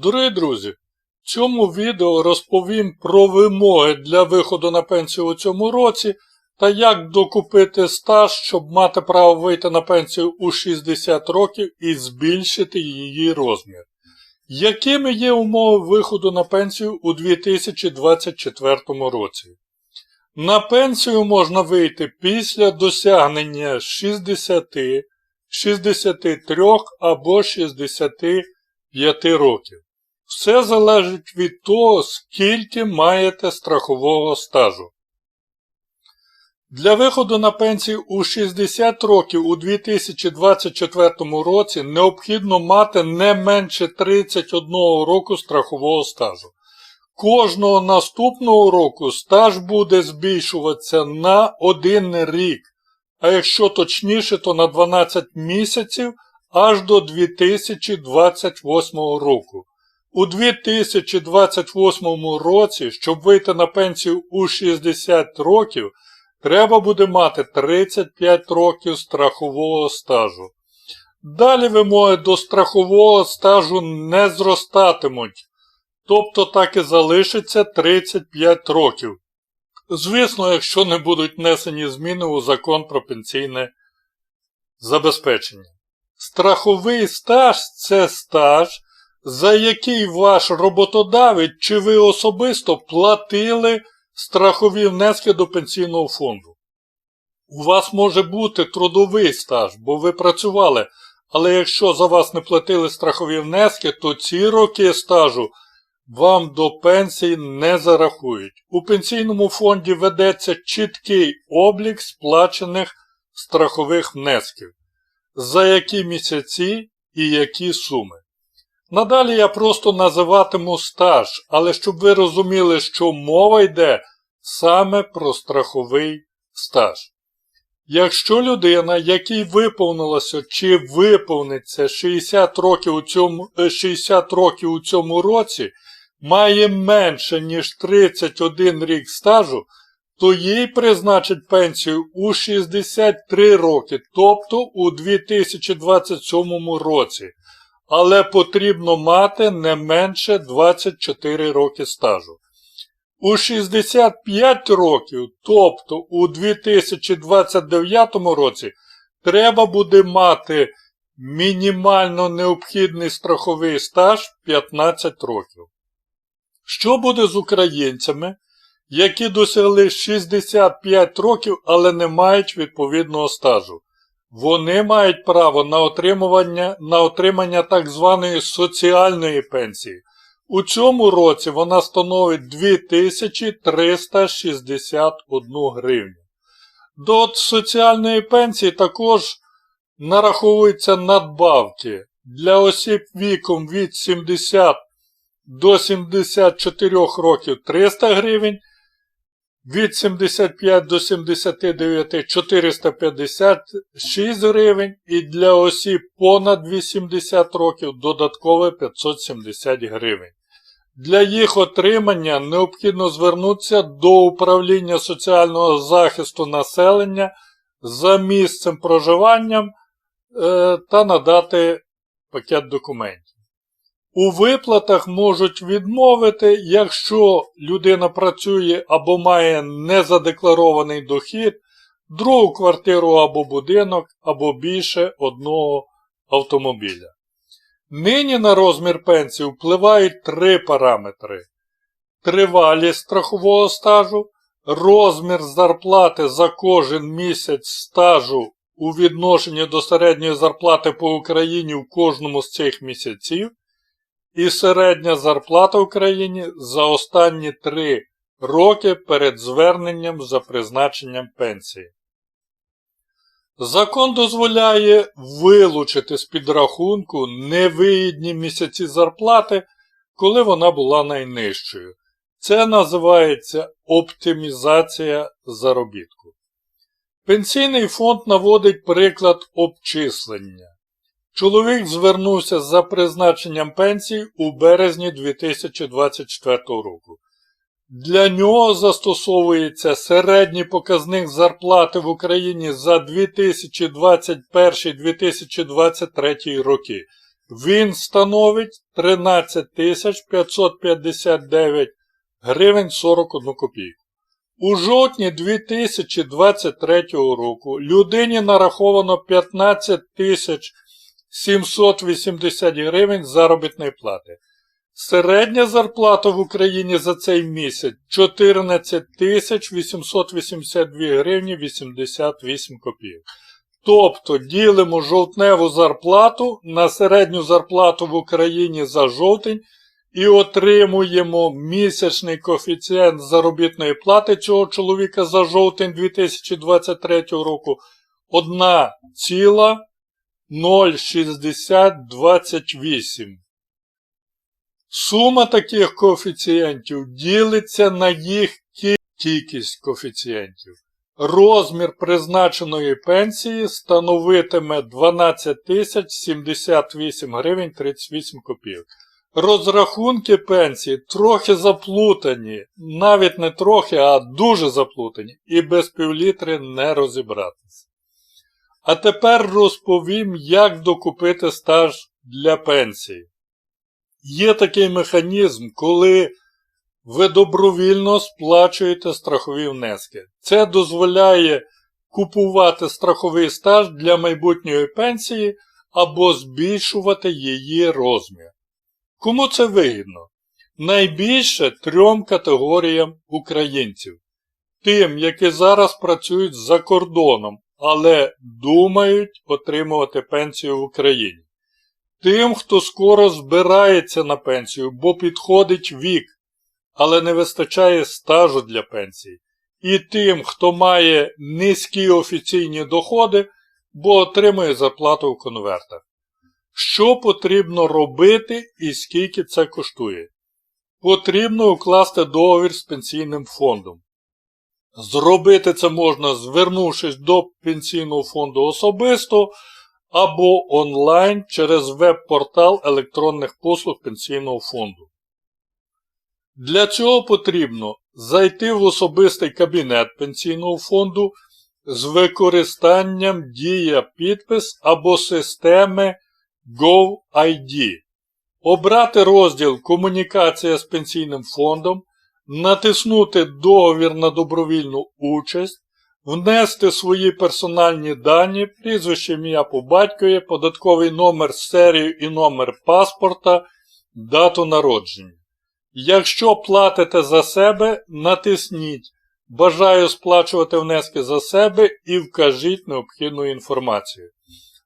Дорогі друзі, в цьому відео розповім про вимоги для виходу на пенсію у цьому році та як докупити стаж, щоб мати право вийти на пенсію у 60 років і збільшити її розмір. Якими є умови виходу на пенсію у 2024 році? На пенсію можна вийти після досягнення 60, 63 або 65 років. Все залежить від того, скільки маєте страхового стажу. Для виходу на пенсію у 60 років у 2024 році необхідно мати не менше 31 року страхового стажу. Кожного наступного року стаж буде збільшуватися на 1 рік, а якщо точніше, то на 12 місяців аж до 2028 року. У 2028 році, щоб вийти на пенсію у 60 років, треба буде мати 35 років страхового стажу. Далі вимоги до страхового стажу не зростатимуть, тобто так і залишиться 35 років. Звісно, якщо не будуть внесені зміни у закон про пенсійне забезпечення. Страховий стаж це стаж, за який ваш роботодавець чи ви особисто платили страхові внески до пенсійного фонду. У вас може бути трудовий стаж, бо ви працювали, але якщо за вас не платили страхові внески, то ці роки стажу вам до пенсії не зарахують. У пенсійному фонді ведеться чіткий облік сплачених страхових внесків, за які місяці і які суми. Надалі я просто називатиму стаж, але щоб ви розуміли, що мова йде саме про страховий стаж. Якщо людина, якій виповнилося чи виповниться 60 років у цьому, 60 років у цьому році, має менше, ніж 31 рік стажу, то їй призначать пенсію у 63 роки, тобто у 2027 році. Але потрібно мати не менше 24 роки стажу. У 65 років, тобто у 2029 році, треба буде мати мінімально необхідний страховий стаж 15 років. Що буде з українцями, які досягли 65 років, але не мають відповідного стажу? Вони мають право на отримання, на отримання так званої соціальної пенсії. У цьому році вона становить 2361 гривню. До соціальної пенсії також нараховуються надбавки для осіб віком від 70 до 74 років 300 гривень, від 75 до 79 456 гривень і для осіб понад 80 років додаткове 570 гривень. Для їх отримання необхідно звернутися до управління соціального захисту населення за місцем проживання е, та надати пакет документів. У виплатах можуть відмовити, якщо людина працює або має незадекларований дохід, другу квартиру або будинок, або більше одного автомобіля. Нині на розмір пенсії впливають три параметри: тривалість страхового стажу, розмір зарплати за кожен місяць стажу у відношенні до середньої зарплати по Україні в кожному з цих місяців, і середня зарплата в Україні за останні три роки перед зверненням за призначенням пенсії. Закон дозволяє вилучити з підрахунку невигідні місяці зарплати, коли вона була найнижчою. Це називається оптимізація заробітку. Пенсійний фонд наводить приклад обчислення. Чоловік звернувся за призначенням пенсії у березні 2024 року. Для нього застосовується середній показник зарплати в Україні за 2021-2023 роки. він становить 13 559 гривень 41 копійку. У жовтні 2023 року людині нараховано 15 780 гривень заробітної плати. Середня зарплата в Україні за цей місяць 14 882 гривні 88 копійок. Тобто ділимо жовтневу зарплату на середню зарплату в Україні за жовтень і отримуємо місячний коефіцієнт заробітної плати цього чоловіка за жовтень 2023 року 1,06028. Сума таких коефіцієнтів ділиться на їх кількість коефіцієнтів. Розмір призначеної пенсії становитиме 12 078 гривень 38 копійок. Розрахунки пенсії трохи заплутані, навіть не трохи, а дуже заплутані, і без півлітри не розібратися. А тепер розповім, як докупити стаж для пенсії. Є такий механізм, коли ви добровільно сплачуєте страхові внески. Це дозволяє купувати страховий стаж для майбутньої пенсії або збільшувати її розмір. Кому це вигідно? Найбільше трьом категоріям українців. Тим, які зараз працюють за кордоном, але думають отримувати пенсію в Україні. Тим, хто скоро збирається на пенсію, бо підходить вік, але не вистачає стажу для пенсії. І тим, хто має низькі офіційні доходи, бо отримує зарплату в конвертах. Що потрібно робити і скільки це коштує? Потрібно укласти договір з пенсійним фондом. Зробити це можна, звернувшись до пенсійного фонду особисто або онлайн через веб-портал електронних послуг пенсійного фонду. Для цього потрібно зайти в особистий кабінет пенсійного фонду з використанням дія підпис або системи GoID, обрати розділ Комунікація з пенсійним фондом, натиснути Договір на добровільну участь, внести свої персональні дані, прізвище ім'я по батькові, податковий номер, серію і номер паспорта, дату народження. Якщо платите за себе, натисніть Бажаю сплачувати внески за себе і вкажіть необхідну інформацію.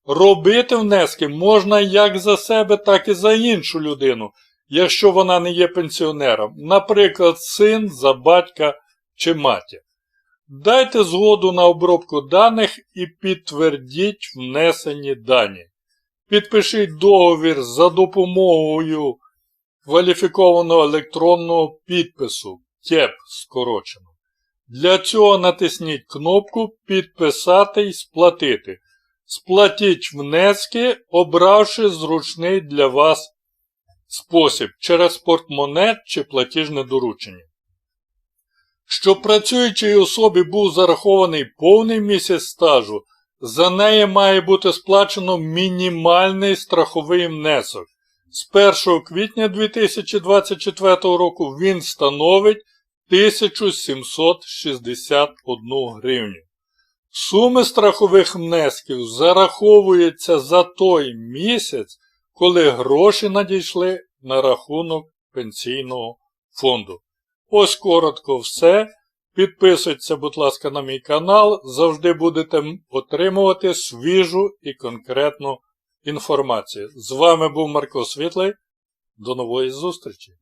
Робити внески можна як за себе, так і за іншу людину, якщо вона не є пенсіонером, наприклад, син за батька чи матір. Дайте згоду на обробку даних і підтвердіть внесені дані. Підпишіть договір за допомогою кваліфікованого електронного підпису КЕП скорочено. Для цього натисніть кнопку Підписати і сплатити. Сплатіть внески, обравши зручний для вас спосіб через портмоне чи платіжне доручення. Щоб працюючій особі був зарахований повний місяць стажу, за неї має бути сплачено мінімальний страховий внесок. З 1 квітня 2024 року він становить 1761 гривню. Суми страхових внесків зараховуються за той місяць, коли гроші надійшли на рахунок пенсійного фонду. Ось коротко все. Підписуйтеся, будь ласка, на мій канал. Завжди будете отримувати свіжу і конкретну інформацію. З вами був Марко Світлий. До нової зустрічі!